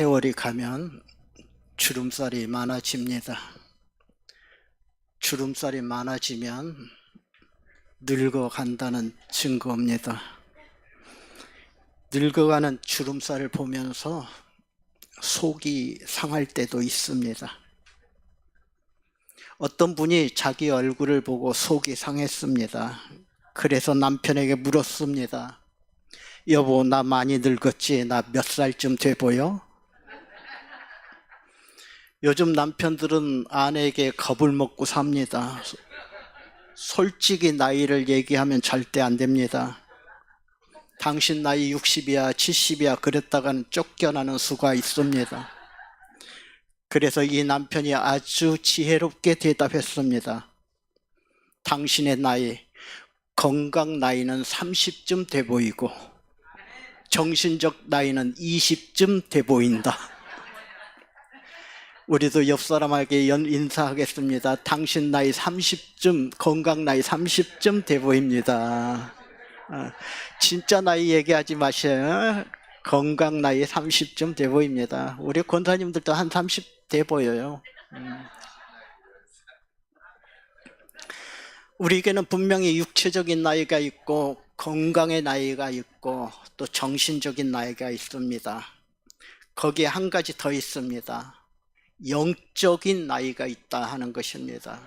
세월이 가면 주름살이 많아집니다. 주름살이 많아지면 늙어간다는 증거입니다. 늙어가는 주름살을 보면서 속이 상할 때도 있습니다. 어떤 분이 자기 얼굴을 보고 속이 상했습니다. 그래서 남편에게 물었습니다. 여보, 나 많이 늙었지? 나 몇 살쯤 돼 보여? 요즘 남편들은 아내에게 겁을 먹고 삽니다. 솔직히 나이를 얘기하면 절대 안 됩니다. 당신 나이 60이야, 70이야, 그랬다가는 쫓겨나는 수가 있습니다. 그래서 이 남편이 아주 지혜롭게 대답했습니다. 당신의 나이, 건강 나이는 30쯤 돼 보이고, 정신적 나이는 20쯤 돼 보인다. 우리도 옆 사람에게 연 인사하겠습니다. 당신 나이 30쯤, 건강 나이 30쯤 돼 보입니다. 어, 진짜 나이 얘기하지 마셔요. 건강 나이 30쯤 돼 보입니다. 우리 권사님들도 한 30 돼 보여요. 음. 우리에게는 분명히 육체적인 나이가 있고 건강의 나이가 있고 또 정신적인 나이가 있습니다. 거기에 한 가지 더 있습니다. 영적인 나이가 있다 하는 것입니다.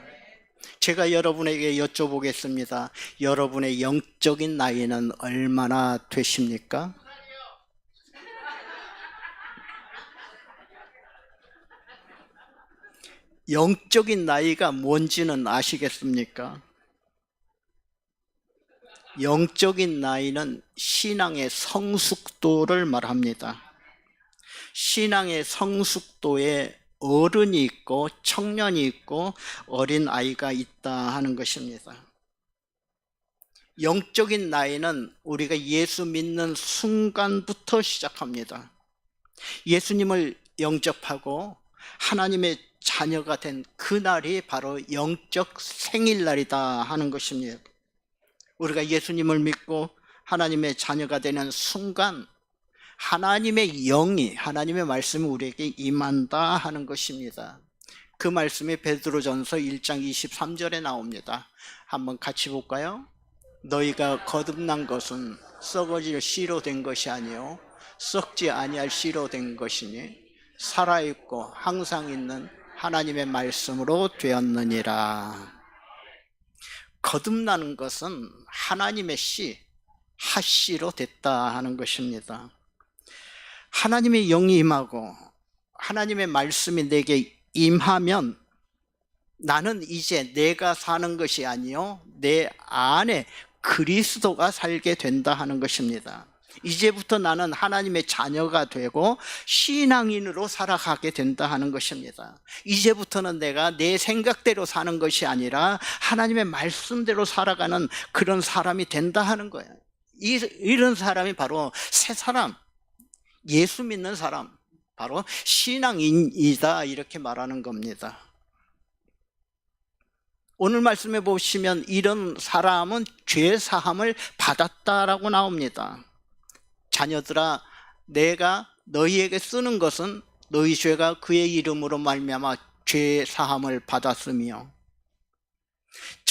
제가 여러분에게 여쭤보겠습니다. 여러분의 영적인 나이는 얼마나 되십니까? 영적인 나이가 뭔지는 아시겠습니까? 영적인 나이는 신앙의 성숙도를 말합니다. 신앙의 성숙도에 어른이 있고 청년이 있고 어린 아이가 있다 하는 것입니다. 영적인 나이는 우리가 예수 믿는 순간부터 시작합니다. 예수님을 영접하고 하나님의 자녀가 된 그날이 바로 영적 생일날이다 하는 것입니다. 우리가 예수님을 믿고 하나님의 자녀가 되는 순간 하나님의 영이 하나님의 말씀이 우리에게 임한다 하는 것입니다. 그 말씀이 베드로전서 1장 23절에 나옵니다. 한번 같이 볼까요? 너희가 거듭난 것은 썩어질 씨로 된 것이 아니요 썩지 아니할 씨로 된 것이니 살아 있고 항상 있는 하나님의 말씀으로 되었느니라. 거듭나는 것은 하나님의 씨, 하씨로 됐다 하는 것입니다. 하나님의 영이 임하고 하나님의 말씀이 내게 임하면 나는 이제 내가 사는 것이 아니요 내 안에 그리스도가 살게 된다 하는 것입니다. 이제부터 나는 하나님의 자녀가 되고 신앙인으로 살아가게 된다 하는 것입니다. 이제부터는 내가 내 생각대로 사는 것이 아니라 하나님의 말씀대로 살아가는 그런 사람이 된다 하는 거예요. 이, 이런 사람이 바로 새 사람, 예수 믿는 사람, 바로 신앙인이다 이렇게 말하는 겁니다. 오늘 말씀해 보시면 이런 사람은 죄 사함을 받았다라고 나옵니다. 자녀들아 내가 너희에게 쓰는 것은 너희 죄가 그의 이름으로 말미암아 죄 사함을 받았으며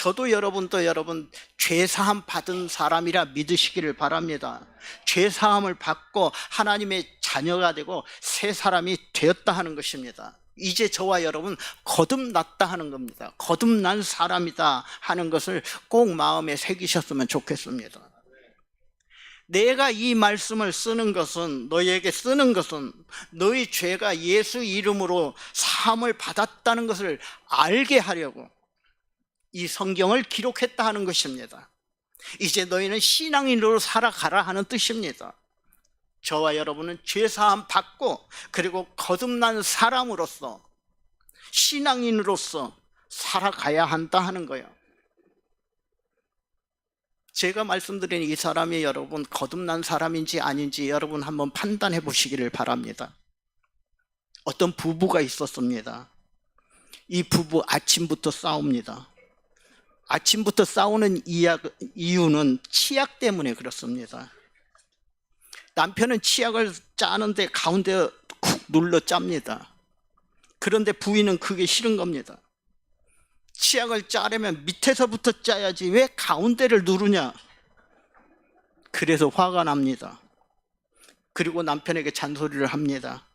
저도 여러분도 여러분 죄 사함 받은 사람이라 믿으시기를 바랍니다. 죄 사함을 받고 하나님의 자녀가 되고 새 사람이 되었다 하는 것입니다. 이제 저와 여러분 거듭났다 하는 겁니다. 거듭난 사람이다 하는 것을 꼭 마음에 새기셨으면 좋겠습니다. 내가 이 말씀을 쓰는 것은 너희에게 쓰는 것은 너희 죄가 예수 이름으로 사함을 받았다는 것을 알게 하려고 이 성경을 기록했다 하는 것입니다. 이제 너희는 신앙인으로 살아가라 하는 뜻입니다. 저와 여러분은 죄사함 받고 그리고 거듭난 사람으로서 신앙인으로서 살아가야 한다 하는 거예요. 제가 말씀드린 이 사람이 여러분 거듭난 사람인지 아닌지 여러분 한번 판단해 보시기를 바랍니다. 어떤 부부가 있었습니다. 이 부부 아침부터 싸웁니다. 아침부터 싸우는 이유는 치약 때문에 그렇습니다. 남편은 치약을 짜는데 가운데 쿡 눌러 짭니다. 그런데 부인은 그게 싫은 겁니다. 치약을 짜려면 밑에서부터 짜야지 왜 가운데를 누르냐? 그래서 화가 납니다. 그리고 남편에게 잔소리를 합니다.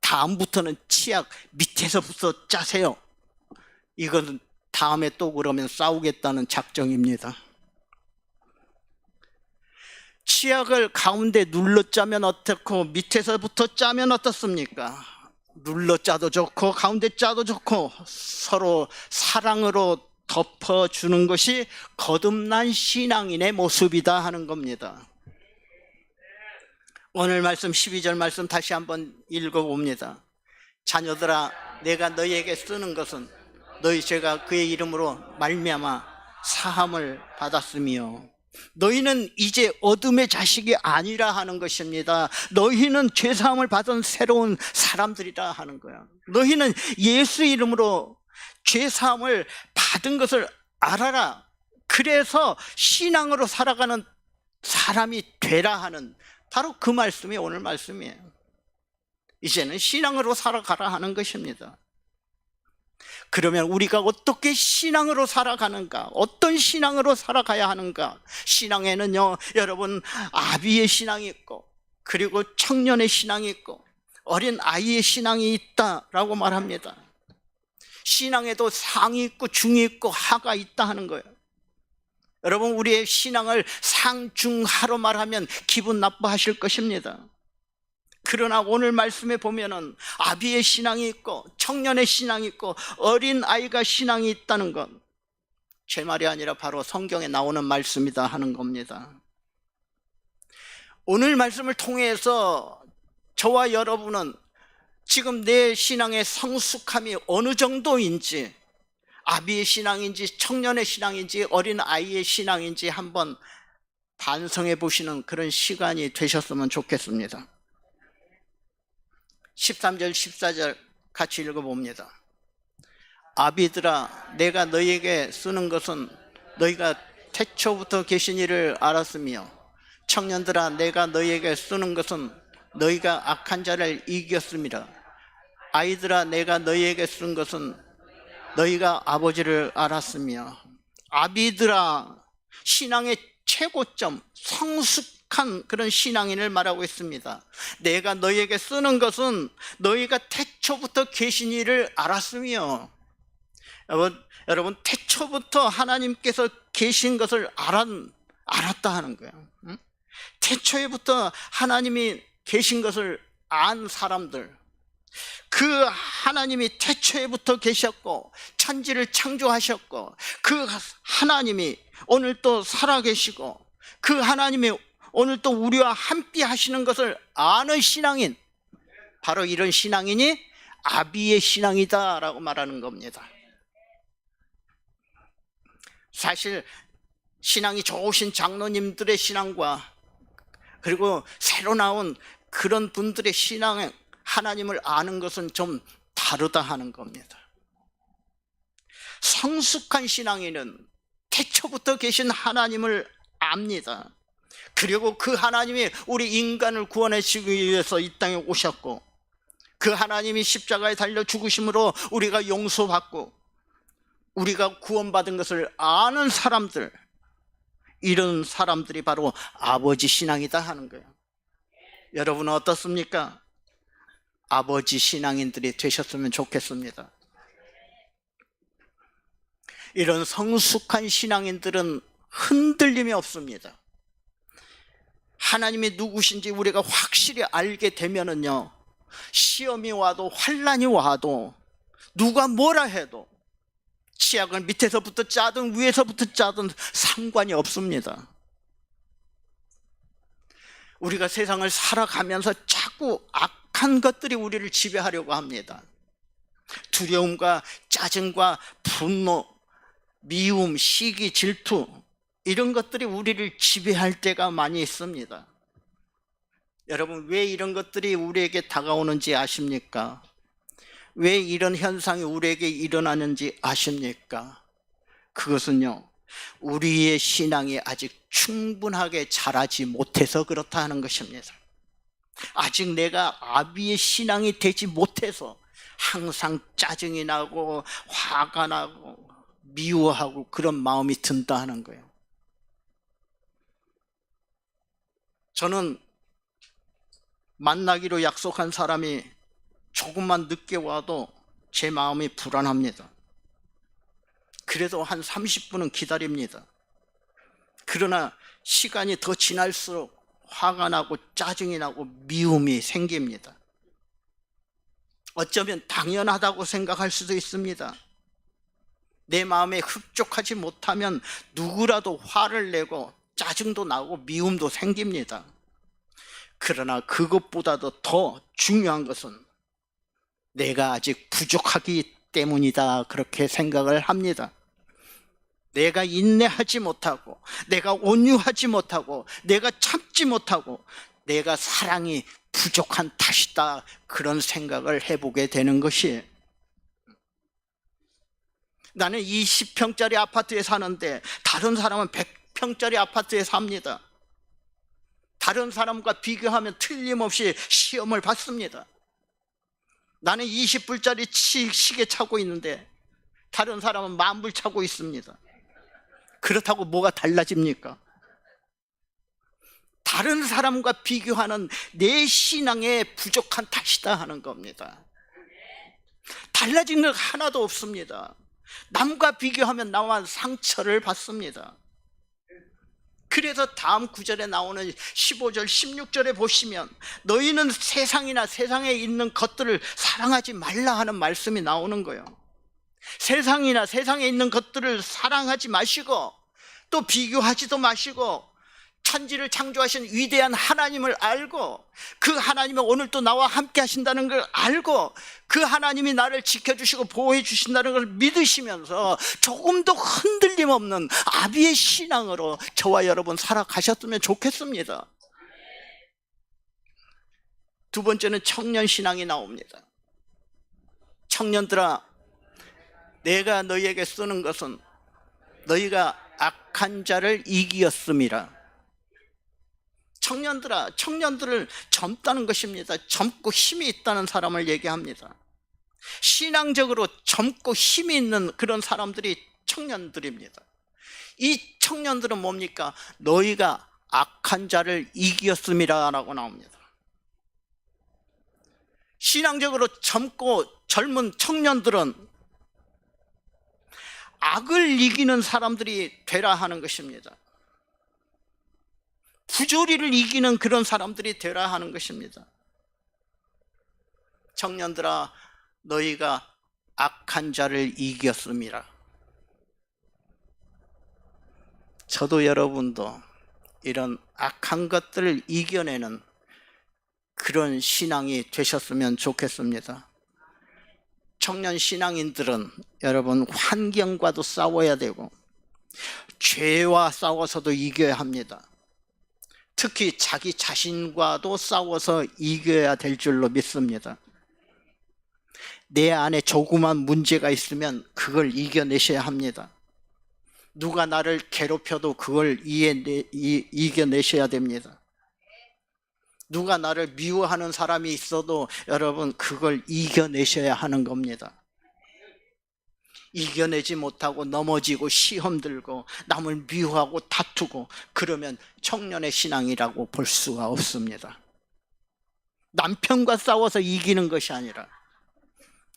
다음부터는 치약 밑에서부터 짜세요. 이건 다음에 또 그러면 싸우겠다는 작정입니다. 치약을 가운데 눌러 짜면 어떻고 밑에서부터 짜면 어떻습니까? 눌러 짜도 좋고 가운데 짜도 좋고 서로 사랑으로 덮어주는 것이 거듭난 신앙인의 모습이다 하는 겁니다. 오늘 말씀 12절 말씀 다시 한번 읽어봅니다. 자녀들아 내가 너희에게 쓰는 것은 너희 죄가 그의 이름으로 말미암아 사함을 받았으며 너희는 이제 어둠의 자식이 아니라 하는 것입니다. 너희는 죄 사함을 받은 새로운 사람들이라 하는 거야. 너희는 예수 이름으로 죄 사함을 받은 것을 알아라. 그래서 신앙으로 살아가는 사람이 되라 하는 바로 그 말씀이 오늘 말씀이에요. 이제는 신앙으로 살아가라 하는 것입니다. 그러면 우리가 어떻게 신앙으로 살아가는가? 어떤 신앙으로 살아가야 하는가? 신앙에는요, 여러분, 아비의 신앙이 있고, 그리고 청년의 신앙이 있고, 어린 아이의 신앙이 있다라고 말합니다. 신앙에도 상이 있고, 중이 있고, 하가 있다 하는 거예요. 여러분, 우리의 신앙을 상중하로 말하면 기분 나빠하실 것입니다. 그러나 오늘 말씀에 보면은 아비의 신앙이 있고 청년의 신앙이 있고 어린 아이가 신앙이 있다는 건 제 말이 아니라 바로 성경에 나오는 말씀이다 하는 겁니다. 오늘 말씀을 통해서 저와 여러분은 지금 내 신앙의 성숙함이 어느 정도인지 아비의 신앙인지 청년의 신앙인지 어린 아이의 신앙인지 한번 반성해 보시는 그런 시간이 되셨으면 좋겠습니다. 13절, 14절 같이 읽어봅니다. 아비들아, 내가 너희에게 쓰는 것은 너희가 태초부터 계신 이를 알았으며, 청년들아, 내가 너희에게 쓰는 것은 너희가 악한 자를 이겼습니다. 아이들아, 내가 너희에게 쓴 것은 너희가 아버지를 알았으며, 아비들아, 신앙의 최고점, 성숙 한 그런 신앙인을 말하고 있습니다. 내가 너희에게 쓰는 것은 너희가 태초부터 계신 이를 알았으며, 여러분, 여러분 태초부터 하나님께서 계신 것을 알았, 알았다 하는 거예요. 응? 태초에부터 하나님이 계신 것을 안 사람들, 그 하나님이 태초에부터 계셨고 천지를 창조하셨고 그 하나님이 오늘 또 살아계시고 그 하나님이 오늘 또 우리와 함께 하시는 것을 아는 신앙인 바로 이런 신앙인이 아비의 신앙이다라고 말하는 겁니다. 사실 신앙이 좋으신 장로님들의 신앙과 그리고 새로 나온 그런 분들의 신앙 하나님을 아는 것은 좀 다르다 하는 겁니다. 성숙한 신앙인은 태초부터 계신 하나님을 압니다. 그리고 그 하나님이 우리 인간을 구원하시기 위해서 이 땅에 오셨고 그 하나님이 십자가에 달려 죽으심으로 우리가 용서받고 우리가 구원받은 것을 아는 사람들 이런 사람들이 바로 아버지 신앙이다 하는 거예요. 여러분은 어떻습니까? 아버지 신앙인들이 되셨으면 좋겠습니다. 이런 성숙한 신앙인들은 흔들림이 없습니다. 하나님이 누구신지 우리가 확실히 알게 되면은요, 시험이 와도 환란이 와도 누가 뭐라 해도 치약을 밑에서부터 짜든 위에서부터 짜든 상관이 없습니다. 우리가 세상을 살아가면서 자꾸 악한 것들이 우리를 지배하려고 합니다. 두려움과 짜증과 분노, 미움, 시기, 질투 이런 것들이 우리를 지배할 때가 많이 있습니다. 여러분 왜 이런 것들이 우리에게 다가오는지 아십니까? 왜 이런 현상이 우리에게 일어나는지 아십니까? 그것은요, 우리의 신앙이 아직 충분하게 자라지 못해서 그렇다 하는 것입니다. 아직 내가 아비의 신앙이 되지 못해서 항상 짜증이 나고 화가 나고 미워하고 그런 마음이 든다 하는 거예요. 저는 만나기로 약속한 사람이 조금만 늦게 와도 제 마음이 불안합니다. 그래도 한 30분은 기다립니다. 그러나 시간이 더 지날수록 화가 나고 짜증이 나고 미움이 생깁니다. 어쩌면 당연하다고 생각할 수도 있습니다. 내 마음에 흡족하지 못하면 누구라도 화를 내고 짜증도 나고 미움도 생깁니다. 그러나 그것보다도 더 중요한 것은 내가 아직 부족하기 때문이다. 그렇게 생각을 합니다. 내가 인내하지 못하고, 내가 온유하지 못하고, 내가 참지 못하고, 내가 사랑이 부족한 탓이다. 그런 생각을 해보게 되는 것이 나는 20평짜리 아파트에 사는데 다른 사람은 100 평짜리 아파트에 삽니다. 다른 사람과 비교하면 틀림없이 시험을 받습니다. 나는 20불짜리 시계 차고 있는데 다른 사람은 만불 차고 있습니다. 그렇다고 뭐가 달라집니까? 다른 사람과 비교하는 내 신앙의 부족한 탓이다 하는 겁니다. 달라진 것 하나도 없습니다. 남과 비교하면 나만 상처를 받습니다. 그래서 다음 구절에 나오는 15절, 16절에 보시면 너희는 세상이나 세상에 있는 것들을 사랑하지 말라 하는 말씀이 나오는 거예요. 세상이나 세상에 있는 것들을 사랑하지 마시고 또 비교하지도 마시고 천지를 창조하신 위대한 하나님을 알고 그 하나님은 오늘 또 나와 함께 하신다는 걸 알고 그 하나님이 나를 지켜주시고 보호해 주신다는 걸 믿으시면서 조금도 흔들림 없는 아비의 신앙으로 저와 여러분 살아가셨으면 좋겠습니다. 두 번째는 청년 신앙이 나옵니다. 청년들아, 내가 너희에게 쓰는 것은 너희가 악한 자를 이기었음이라. 청년들아, 청년들을 젊다는 것입니다. 젊고 힘이 있다는 사람을 얘기합니다. 신앙적으로 젊고 힘이 있는 그런 사람들이 청년들입니다. 이 청년들은 뭡니까? 너희가 악한 자를 이기었음이라라고 나옵니다. 신앙적으로 젊고 젊은 청년들은 악을 이기는 사람들이 되라 하는 것입니다. 부조리를 이기는 그런 사람들이 되라 하는 것입니다. 청년들아, 너희가 악한 자를 이겼습니다. 저도 여러분도 이런 악한 것들을 이겨내는 그런 신앙이 되셨으면 좋겠습니다. 청년 신앙인들은 여러분 환경과도 싸워야 되고 죄와 싸워서도 이겨야 합니다. 특히 자기 자신과도 싸워서 이겨야 될 줄로 믿습니다. 내 안에 조그만 문제가 있으면 그걸 이겨내셔야 합니다. 누가 나를 괴롭혀도 그걸 이해내, 이, 이겨내셔야 됩니다. 누가 나를 미워하는 사람이 있어도 여러분 그걸 이겨내셔야 하는 겁니다. 이겨내지 못하고 넘어지고 시험 들고 남을 미워하고 다투고 그러면 청년의 신앙이라고 볼 수가 없습니다. 남편과 싸워서 이기는 것이 아니라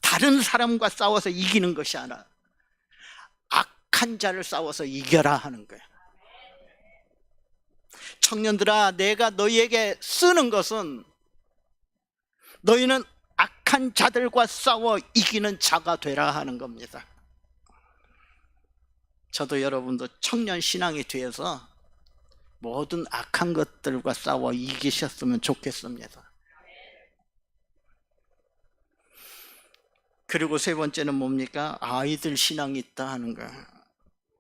다른 사람과 싸워서 이기는 것이 아니라 악한 자를 싸워서 이겨라 하는 거예요. 청년들아, 내가 너희에게 쓰는 것은 너희는 악한 자들과 싸워 이기는 자가 되라 하는 겁니다. 저도 여러분도 청년 신앙이 되어서 모든 악한 것들과 싸워 이기셨으면 좋겠습니다. 그리고 세 번째는 뭡니까? 아이들 신앙이 있다 하는 거.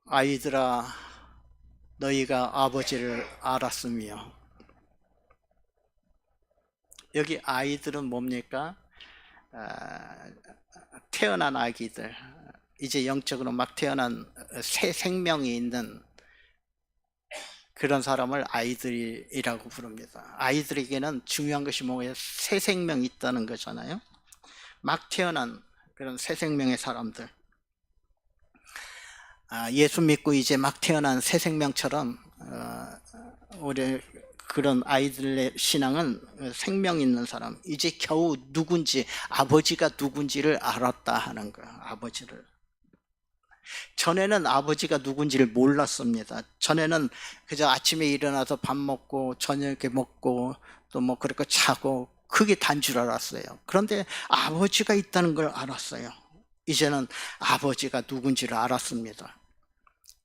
아이들아, 너희가 아버지를 알았으며. 여기 아이들은 뭡니까? 아, 태어난 아기들, 이제 영적으로 막 태어난 새 생명이 있는 그런 사람을 아이들이라고 부릅니다. 아이들에게는 중요한 것이 뭐예요? 새 생명이 있다는 거잖아요. 막 태어난 그런 새 생명의 사람들. 아, 예수 믿고 이제 막 태어난 새 생명처럼 어, 우리 그런 아이들의 신앙은 생명 있는 사람. 이제 겨우 누군지 아버지가 누군지를 알았다 하는 거예요. 아버지를. 전에는 아버지가 누군지를 몰랐습니다. 전에는 그저 아침에 일어나서 밥 먹고 저녁에 먹고 또 뭐 그렇게 자고 그게 단 줄 알았어요. 그런데 아버지가 있다는 걸 알았어요. 이제는 아버지가 누군지를 알았습니다.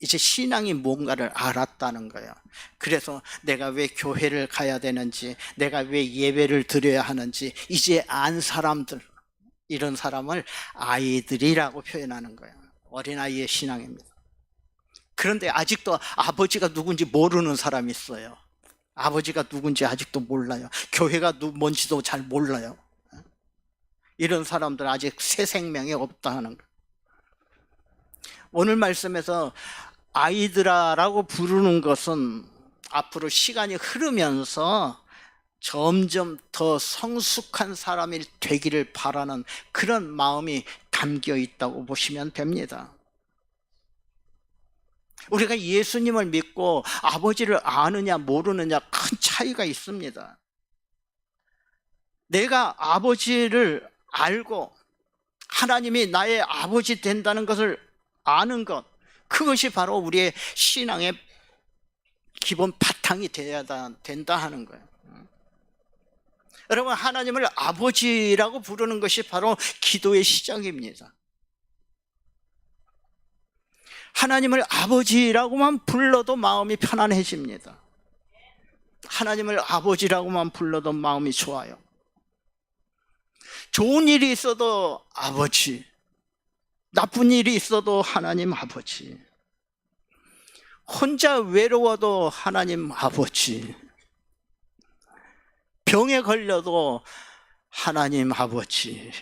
이제 신앙이 뭔가를 알았다는 거예요. 그래서 내가 왜 교회를 가야 되는지, 내가 왜 예배를 드려야 하는지, 이제 안 사람들, 이런 사람을 아이들이라고 표현하는 거예요. 어린아이의 신앙입니다. 그런데 아직도 아버지가 누군지 모르는 사람이 있어요. 아버지가 누군지 아직도 몰라요. 교회가 누, 뭔지도 잘 몰라요. 이런 사람들 아직 새 생명이 없다 하는 거. 오늘 말씀에서 아이들아라고 부르는 것은 앞으로 시간이 흐르면서 점점 더 성숙한 사람이 되기를 바라는 그런 마음이 담겨 있다고 보시면 됩니다. 우리가 예수님을 믿고 아버지를 아느냐 모르느냐 큰 차이가 있습니다. 내가 아버지를 알고 하나님이 나의 아버지 된다는 것을 아는 것, 그것이 바로 우리의 신앙의 기본 바탕이 되어야 된다 하는 거예요. 여러분, 하나님을 아버지라고 부르는 것이 바로 기도의 시작입니다. 하나님을 아버지라고만 불러도 마음이 편안해집니다. 하나님을 아버지라고만 불러도 마음이 좋아요. 좋은 일이 있어도 아버지, 나쁜 일이 있어도 하나님 아버지, 혼자 외로워도 하나님 아버지, 병에 걸려도 하나님 아버지.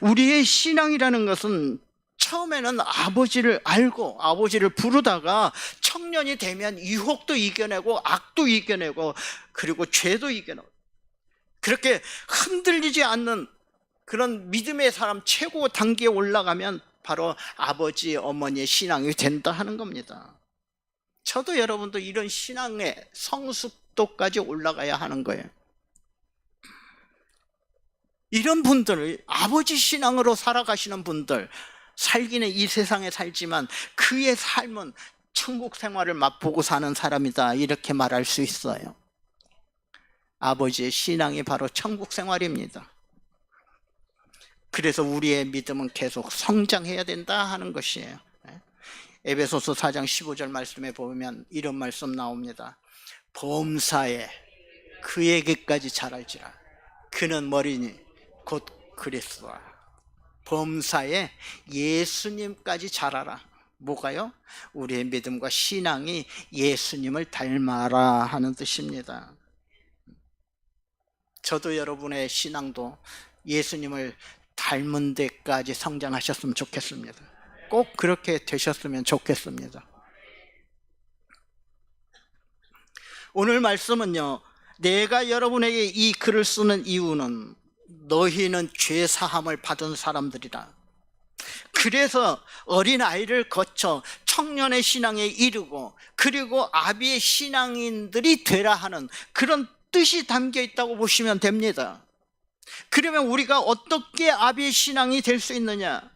우리의 신앙이라는 것은 처음에는 아버지를 알고 아버지를 부르다가 청년이 되면 유혹도 이겨내고 악도 이겨내고 그리고 죄도 이겨내고 그렇게 흔들리지 않는 그런 믿음의 사람 최고 단계에 올라가면 바로 아버지 어머니의 신앙이 된다 하는 겁니다. 저도 여러분도 이런 신앙의 성숙 도까지 올라가야 하는 거예요. 이런 분들, 아버지 신앙으로 살아가시는 분들, 살기는 이 세상에 살지만 그의 삶은 천국 생활을 맛보고 사는 사람이다. 이렇게 말할 수 있어요. 아버지의 신앙이 바로 천국 생활입니다. 그래서 우리의 믿음은 계속 성장해야 된다 하는 것이에요. 에베소서 4장 15절 말씀에 보면 이런 말씀 나옵니다. 범사에 그에게까지 자랄지라. 그는 머리니 곧 그리스도라. 범사에 예수님까지 자라라. 뭐가요? 우리의 믿음과 신앙이 예수님을 닮아라 하는 뜻입니다. 저도 여러분의 신앙도 예수님을 닮은 데까지 성장하셨으면 좋겠습니다. 꼭 그렇게 되셨으면 좋겠습니다. 오늘 말씀은요, 내가 여러분에게 이 글을 쓰는 이유는 너희는 죄 사함을 받은 사람들이라. 그래서 어린 아이를 거쳐 청년의 신앙에 이르고 그리고 아비의 신앙인들이 되라 하는 그런 뜻이 담겨 있다고 보시면 됩니다. 그러면 우리가 어떻게 아비의 신앙이 될 수 있느냐?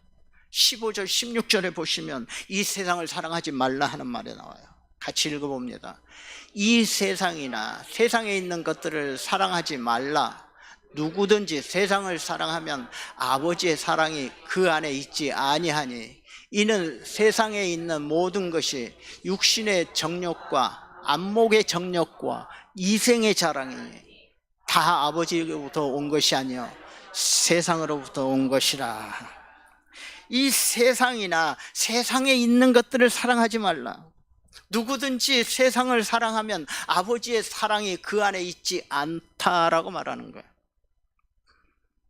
15절, 16절에 보시면 이 세상을 사랑하지 말라 하는 말이 나와요. 같이 읽어봅니다. 이 세상이나 세상에 있는 것들을 사랑하지 말라. 누구든지 세상을 사랑하면 아버지의 사랑이 그 안에 있지 아니하니 이는 세상에 있는 모든 것이 육신의 정욕과 안목의 정욕과 이생의 자랑이니 다 아버지로부터 온 것이 아니요 세상으로부터 온 것이라. 이 세상이나 세상에 있는 것들을 사랑하지 말라. 누구든지 세상을 사랑하면 아버지의 사랑이 그 안에 있지 않다라고 말하는 거예요.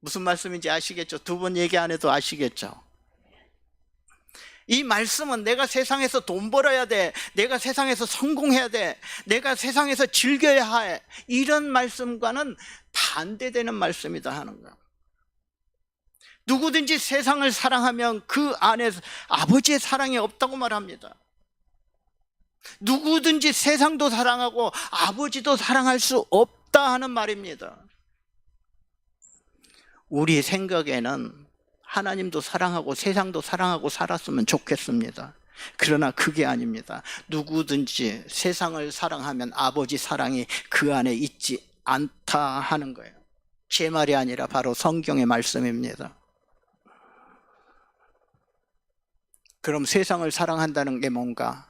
무슨 말씀인지 아시겠죠? 두 번 얘기 안 해도 아시겠죠? 이 말씀은 내가 세상에서 돈 벌어야 돼. 내가 세상에서 성공해야 돼. 내가 세상에서 즐겨야 해. 이런 말씀과는 반대되는 말씀이다 하는 거야. 누구든지 세상을 사랑하면 그 안에 아버지의 사랑이 없다고 말합니다. 누구든지 세상도 사랑하고 아버지도 사랑할 수 없다 하는 말입니다. 우리 생각에는 하나님도 사랑하고 세상도 사랑하고 살았으면 좋겠습니다. 그러나 그게 아닙니다. 누구든지 세상을 사랑하면 아버지 사랑이 그 안에 있지 않다 하는 거예요. 제 말이 아니라 바로 성경의 말씀입니다. 그럼 세상을 사랑한다는 게 뭔가?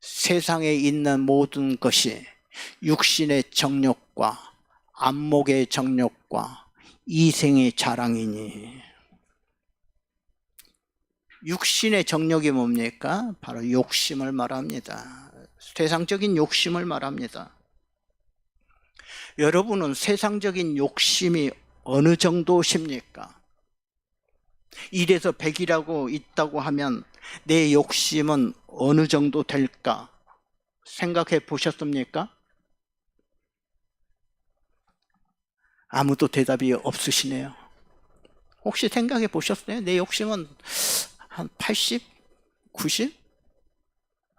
세상에 있는 모든 것이 육신의 정욕과 안목의 정욕과 이생의 자랑이니 육신의 정욕이 뭡니까? 바로 욕심을 말합니다. 세상적인 욕심을 말합니다. 여러분은 세상적인 욕심이 어느 정도십니까? 1에서 100이라고 있다고 하면 내 욕심은 어느 정도 될까? 생각해 보셨습니까? 아무도 대답이 없으시네요. 혹시 생각해 보셨어요? 내 욕심은 한 80? 90?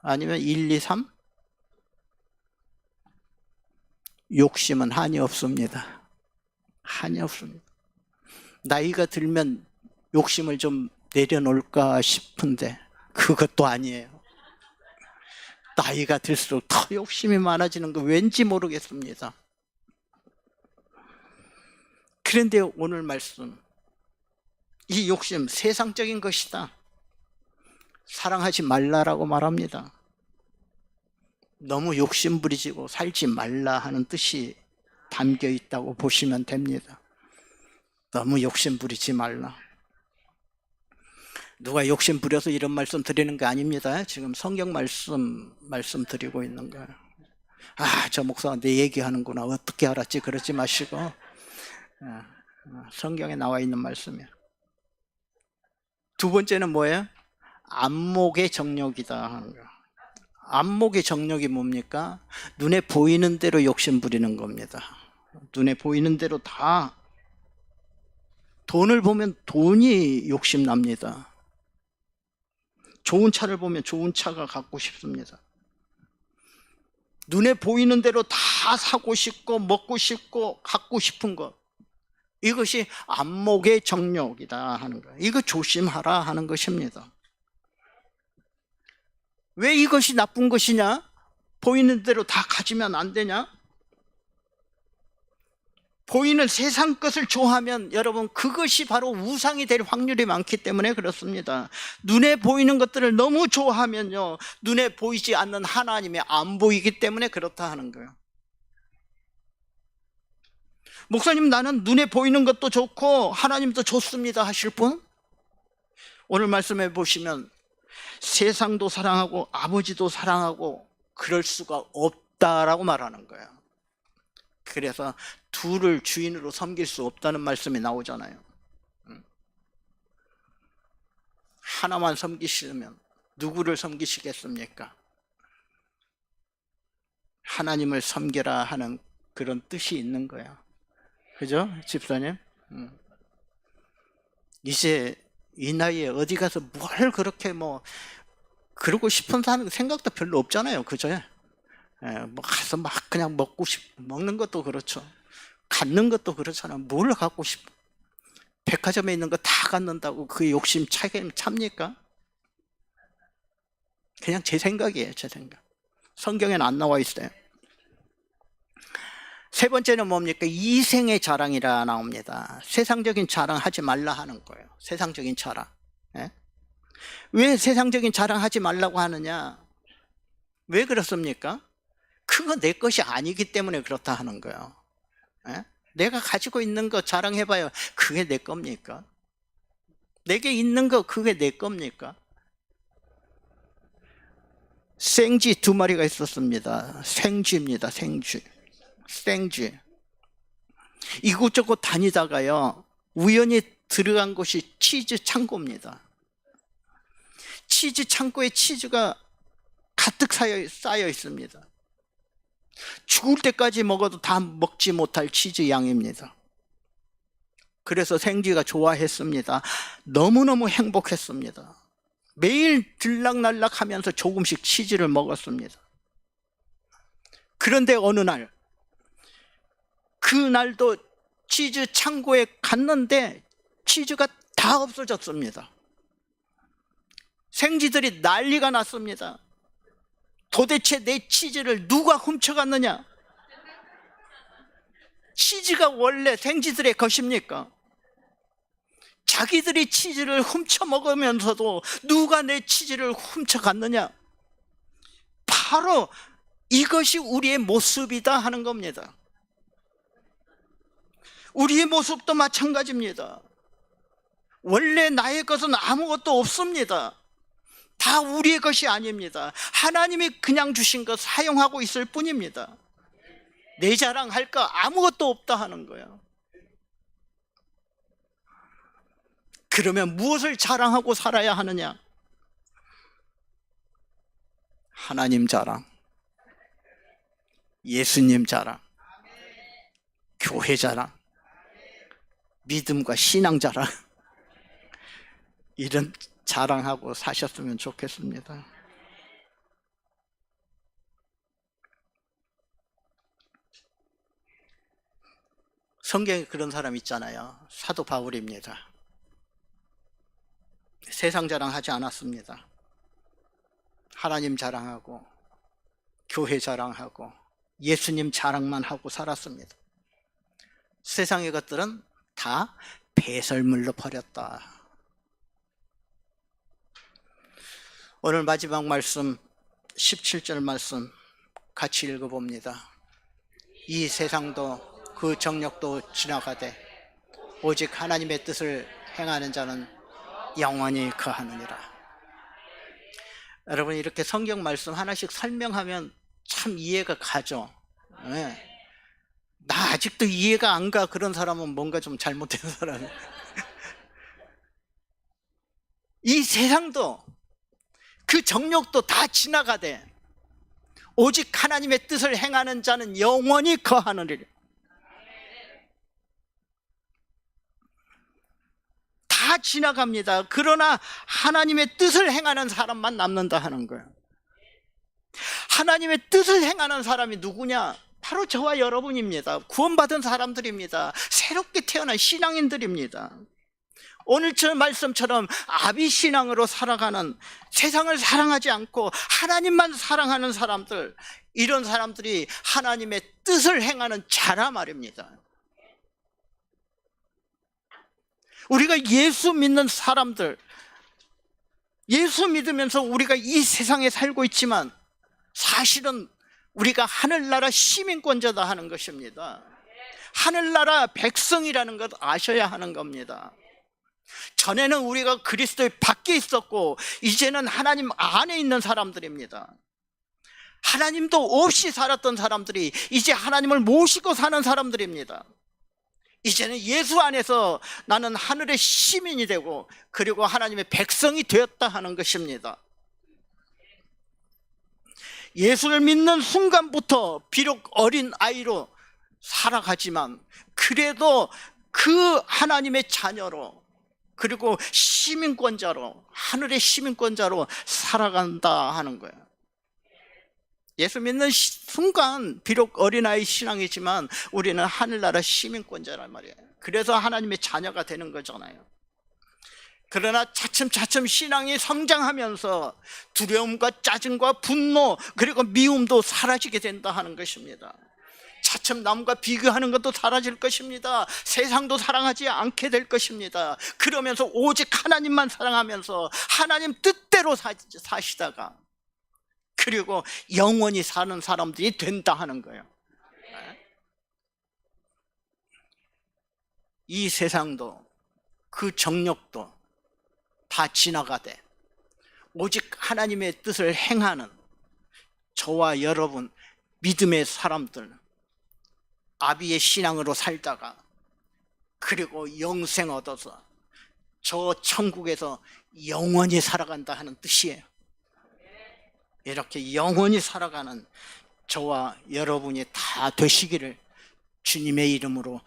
아니면 1, 2, 3? 욕심은 한이 없습니다. 한이 없습니다. 나이가 들면 욕심을 좀 내려놓을까 싶은데 그것도 아니에요. 나이가 들수록 더 욕심이 많아지는 거 왠지 모르겠습니다. 그런데 오늘 말씀 이 욕심 세상적인 것이다. 사랑하지 말라라고 말합니다. 너무 욕심 부리지고 살지 말라 하는 뜻이 담겨 있다고 보시면 됩니다. 너무 욕심 부리지 말라. 누가 욕심 부려서 이런 말씀 드리는 거 아닙니다. 지금 성경 말씀 말씀 드리고 있는 거예요. 아, 저 목사가 내 얘기하는구나. 어떻게 알았지? 그러지 마시고 아, 성경에 나와 있는 말씀이에요. 두 번째는 뭐예요? 안목의 정욕이다 하는 거. 안목의 정욕이 뭡니까? 눈에 보이는 대로 욕심 부리는 겁니다. 눈에 보이는 대로 다 돈을 보면 돈이 욕심 납니다. 좋은 차를 보면 좋은 차가 갖고 싶습니다. 눈에 보이는 대로 다 사고 싶고 먹고 싶고 갖고 싶은 것. 이것이 안목의 정욕이다 하는 거예요. 이거 조심하라 하는 것입니다. 왜 이것이 나쁜 것이냐? 보이는 대로 다 가지면 안 되냐? 보이는 세상 것을 좋아하면 여러분 그것이 바로 우상이 될 확률이 많기 때문에 그렇습니다. 눈에 보이는 것들을 너무 좋아하면요. 눈에 보이지 않는 하나님이 안 보이기 때문에 그렇다 하는 거예요. 목사님 나는 눈에 보이는 것도 좋고 하나님도 좋습니다 하실 분? 오늘 말씀해 보시면 세상도 사랑하고 아버지도 사랑하고 그럴 수가 없다라고 말하는 거예요. 그래서 둘을 주인으로 섬길 수 없다는 말씀이 나오잖아요. 음. 하나만 섬기시면 누구를 섬기시겠습니까? 하나님을 섬겨라 하는 그런 뜻이 있는 거예요. 그죠? 집사님? 음. 이제 이 나이에 어디 가서 뭘 그렇게 뭐 그러고 싶은 생각도 별로 없잖아요. 그죠? 예, 뭐 가서 막 그냥 먹고 싶 먹는 것도 그렇죠. 갖는 것도 그렇잖아. 뭘 갖고 싶어? 백화점에 있는 거 다 갖는다고 그 욕심 차게 찹니까? 그냥 제 생각이에요, 제 생각. 성경에는 안 나와 있어요. 세 번째는 뭡니까? 이생의 자랑이라 나옵니다. 세상적인 자랑 하지 말라 하는 거예요. 세상적인 자랑. 예? 왜 세상적인 자랑 하지 말라고 하느냐? 왜 그렇습니까? 그거 내 것이 아니기 때문에 그렇다 하는 거예요. 예? 내가 가지고 있는 거 자랑해봐요. 그게 내 겁니까? 내게 있는 거 그게 내 겁니까? 생쥐 두 마리가 있었습니다. 생쥐입니다. 생쥐. 생쥐. 이곳저곳 다니다가요. 우연히 들어간 곳이 치즈 창고입니다. 치즈 창고에 치즈가 가득 쌓여, 쌓여 있습니다. 죽을 때까지 먹어도 다 먹지 못할 치즈 양입니다. 그래서 생쥐가 좋아했습니다. 너무너무 행복했습니다. 매일 들락날락 하면서 조금씩 치즈를 먹었습니다. 그런데 어느 날, 그날도 치즈 창고에 갔는데 치즈가 다 없어졌습니다. 생쥐들이 난리가 났습니다. 도대체 내 치즈를 누가 훔쳐갔느냐? 치즈가 원래 생쥐들의 것입니까? 자기들이 치즈를 훔쳐 먹으면서도 누가 내 치즈를 훔쳐갔느냐? 바로 이것이 우리의 모습이다 하는 겁니다. 우리의 모습도 마찬가지입니다. 원래 나의 것은 아무것도 없습니다. 다 우리의 것이 아닙니다. 하나님이 그냥 주신 것 사용하고 있을 뿐입니다. 내 자랑할 거 아무것도 없다 하는 거예요. 그러면 무엇을 자랑하고 살아야 하느냐? 하나님 자랑, 예수님 자랑, 교회 자랑, 믿음과 신앙 자랑, 이런 자랑하고 사셨으면 좋겠습니다. 성경에 그런 사람 있잖아요. 사도 바울입니다. 세상 자랑하지 않았습니다. 하나님 자랑하고 교회 자랑하고 예수님 자랑만 하고 살았습니다. 세상의 것들은 다 배설물로 버렸다. 오늘 마지막 말씀 17절 말씀 같이 읽어봅니다. 이 세상도 그 정력도 지나가되 오직 하나님의 뜻을 행하는 자는 영원히 거하느니라. 여러분 이렇게 성경 말씀 하나씩 설명하면 참 이해가 가죠. 예. 나 아직도 이해가 안 가 그런 사람은 뭔가 좀 잘못된 사람. 이 세상도 그 정욕도 다 지나가되 오직 하나님의 뜻을 행하는 자는 영원히 거하느니라. 다 지나갑니다. 그러나 하나님의 뜻을 행하는 사람만 남는다 하는 거예요. 하나님의 뜻을 행하는 사람이 누구냐? 바로 저와 여러분입니다. 구원받은 사람들입니다. 새롭게 태어난 신앙인들입니다. 오늘 저 말씀처럼 아비 신앙으로 살아가는 세상을 사랑하지 않고 하나님만 사랑하는 사람들, 이런 사람들이 하나님의 뜻을 행하는 자라 말입니다. 우리가 예수 믿는 사람들, 예수 믿으면서 우리가 이 세상에 살고 있지만 사실은 우리가 하늘나라 시민권자다 하는 것입니다. 하늘나라 백성이라는 것 아셔야 하는 겁니다. 전에는 우리가 그리스도의 밖에 있었고 이제는 하나님 안에 있는 사람들입니다. 하나님도 없이 살았던 사람들이 이제 하나님을 모시고 사는 사람들입니다. 이제는 예수 안에서 나는 하늘의 시민이 되고 그리고 하나님의 백성이 되었다 하는 것입니다. 예수를 믿는 순간부터 비록 어린 아이로 살아가지만 그래도 그 하나님의 자녀로 그리고 시민권자로 하늘의 시민권자로 살아간다 하는 거예요. 예수 믿는 순간 비록 어린아이 신앙이지만 우리는 하늘나라 시민권자란 말이에요. 그래서 하나님의 자녀가 되는 거잖아요. 그러나 차츰차츰 신앙이 성장하면서 두려움과 짜증과 분노 그리고 미움도 사라지게 된다 하는 것입니다. 차츰 남과 비교하는 것도 사라질 것입니다. 세상도 사랑하지 않게 될 것입니다. 그러면서 오직 하나님만 사랑하면서 하나님 뜻대로 사시다가 그리고 영원히 사는 사람들이 된다 하는 거예요. 이 세상도 그 정력도 다 지나가되 오직 하나님의 뜻을 행하는 저와 여러분 믿음의 사람들 아비의 신앙으로 살다가 그리고 영생 얻어서 저 천국에서 영원히 살아간다 하는 뜻이에요. 이렇게 영원히 살아가는 저와 여러분이 다 되시기를 주님의 이름으로